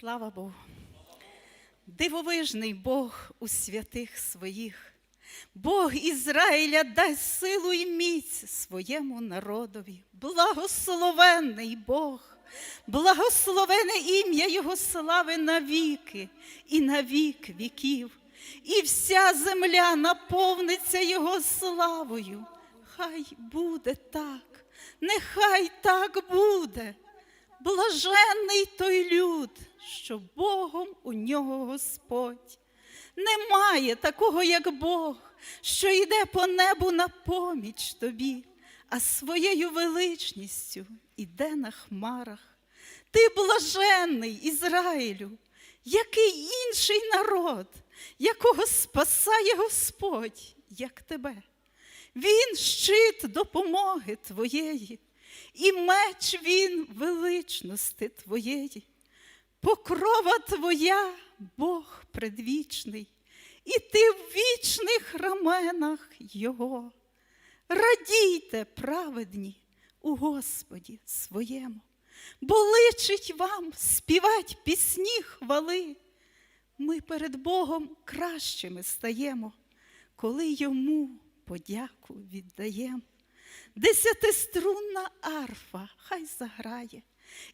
Слава Богу. Дивовижний Бог у святих своїх. Бог Ізраїля дасть силу і міць своєму народові. Благословенний Бог, благословене ім'я Його слави навіки і на вік віків. І вся земля наповниться Його славою. Хай буде так, нехай так буде. Блаженний той люд, що Богом у нього Господь. Немає такого, як Бог, що йде по небу на поміч тобі, а своєю величністю іде на хмарах. Ти блаженний Ізраїлю, який інший народ, якого спасає Господь, як тебе. Він щит допомоги твоєї, і меч він величності твоєї. Покрова твоя, Бог предвічний, і ти в вічних раменах Його. Радійте, праведні, у Господі своєму, бо личить вам співать пісні хвали. Ми перед Богом кращими стаємо, коли йому подяку віддаємо. Десятиструнна арфа хай заграє,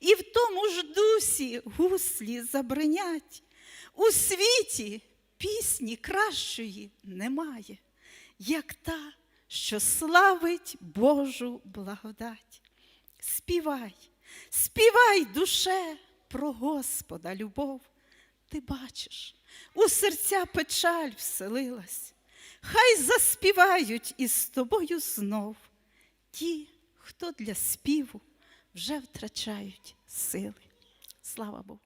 і в тому ж дусі гуслі забринять. У світі пісні кращої немає, як та, що славить Божу благодать. Співай, співай, душе, про Господа любов. Ти бачиш, у серця печаль вселилась. Хай заспівають із тобою знов ті, хто для співу вже втрачають сили. Слава Богу.